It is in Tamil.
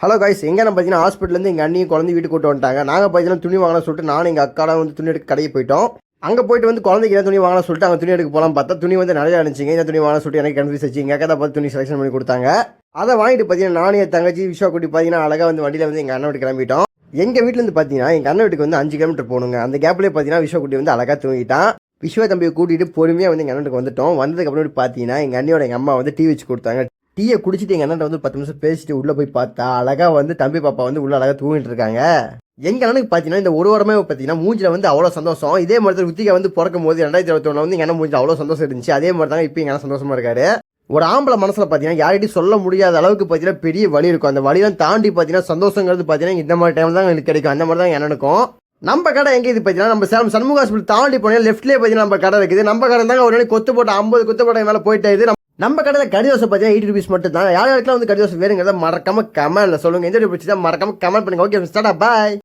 ஹலோ காய்ஸ் எங்கே நான் பார்த்தீங்கன்னா ஹாஸ்பிட்டலேருந்து எங்கள் அண்ணியும் குழந்தை வீட்டுக்கு கூட்டு வந்துட்டாங்க. நாங்கள் பார்த்தீங்கன்னா துணி வாங்கலாம் சொல்லிட்டு நானும் எங்கள் அக்காலாம் வந்து துணி எடுக்க கடைக்கு போயிட்டோம். அங்கே போயிட்டு வந்து குழந்தைக்கு ஏதாவது துணி வாங்கலாம் சொல்லிட்டு அங்கே துணி எடுக்க போகலாம் பார்த்தா துணி வந்து நிறையா இருந்துச்சுங்க. இந்த துணி வாங்கலாம் சொல்லிட்டு எனக்கு கன்ஃபியூஸ் ஆச்சு. எங்கள் அக்கா தான் பார்த்து துணி செலெக்ஷன் பண்ணி கொடுத்தாங்க. அதை வாங்கிட்டு பார்த்தீங்கன்னா நானும் என் தங்கச்சி விஷா குட்டி பார்த்தீங்கன்னா அழகாக வந்து வண்டியில் வந்து எங்கள் அண்ணன் வீட்டுக்கு கிளம்பிட்டோம். எங்கள் வீட்டிலேருந்து பார்த்தீங்கன்னா எங்கள் அண்ணன் வீட்டுக்கு வந்து அஞ்சு கிலோமீட்டர் போகணுங்க. அந்த கேப்லேயே பார்த்தீங்கன்னா விஷா குட்டி வந்து அழகாக தூங்கிட்டான். விஸ்வ தம்பியை கூட்டிகிட்டு பொறுமையாக வந்து எங்கள் அண்ணனுக்கு வந்துட்டோம். வந்ததுக்கப்புறம் பார்த்தீங்கன்னா எங்கள் அண்ணியோட எங்கள் அம்மா வந்து டிவி வச்சு கொடுத்தாங்க. டீயை குடிச்சிட்டு எங்கள் அண்ணன் வந்து பத்து நிமிஷம் பேசிட்டு உள்ளே போய் பார்த்தா அழகாக வந்து தம்பி பாப்பா வந்து உள்ள அழகாக தூங்கிட்டு இருக்காங்க. எங்கள் அண்ணனுக்கு பார்த்தீங்கன்னா இந்த ஒரு வாரமே பார்த்தீங்கன்னா மூஞ்சில் வந்து அவ்வளோ சந்தோஷம். இதே மாதிரி தான் ருத்திகா வந்து பிறக்கும் போது ரெண்டாயிரத்தி இருபத்தொன்னு வந்து எங்கள் அண்ணன் மூஞ்சில் அவ்வளோ சந்தோஷம் இருந்துச்சு. அதே மாதிரி தாங்க இப்போ எங்கள் அண்ணன் இருக்காரு. ஒரு ஆம்பளை மனசில் பார்த்தீங்கன்னா யார்கிட்டையும் சொல்ல முடியாத அளவுக்கு பார்த்தீங்கன்னா பெரிய வலி இருக்கும். அந்த வலியெல்லாம் தாண்டி பார்த்தீங்கன்னா சந்தோஷங்கிறது பார்த்தீங்கன்னா இந்த மாதிரி டைம் தான் எனக்கு கிடைக்கும். அந்த மாதிரி தான் எங்கள் அண்ணனுக்கும். நம்ம கடை எங்கே இது பார்த்தீங்கன்னா நம்ம சேலம் சண்முக ஹாஸ்பிட்டல் தாண்டி போனால் லெஃப்ட்லேயே பார்த்தீங்கன்னா நம்ம கடை இருக்குது. நம்ம கடை தாங்க ஒரு நாளைக்கு கொத்து போட்ட ஐம்பது கொத்து போட்ட மேலே போயிட்டே இது நம்ம- கடையில் கடி தோசை பார்த்தீங்கன்னா எயிட்டி ருபீஸ் மட்டும் தான் யார் யாருக்கெல்லாம் வந்து கடி தோசை வேணுங்கிறத மறக்காம கமெண்ட்ல சொல்லுங்க. எந்த தான் மறக்காம கமெண்ட் பண்ணுங்கள் ஓகே ஸ்டார்டா பாய்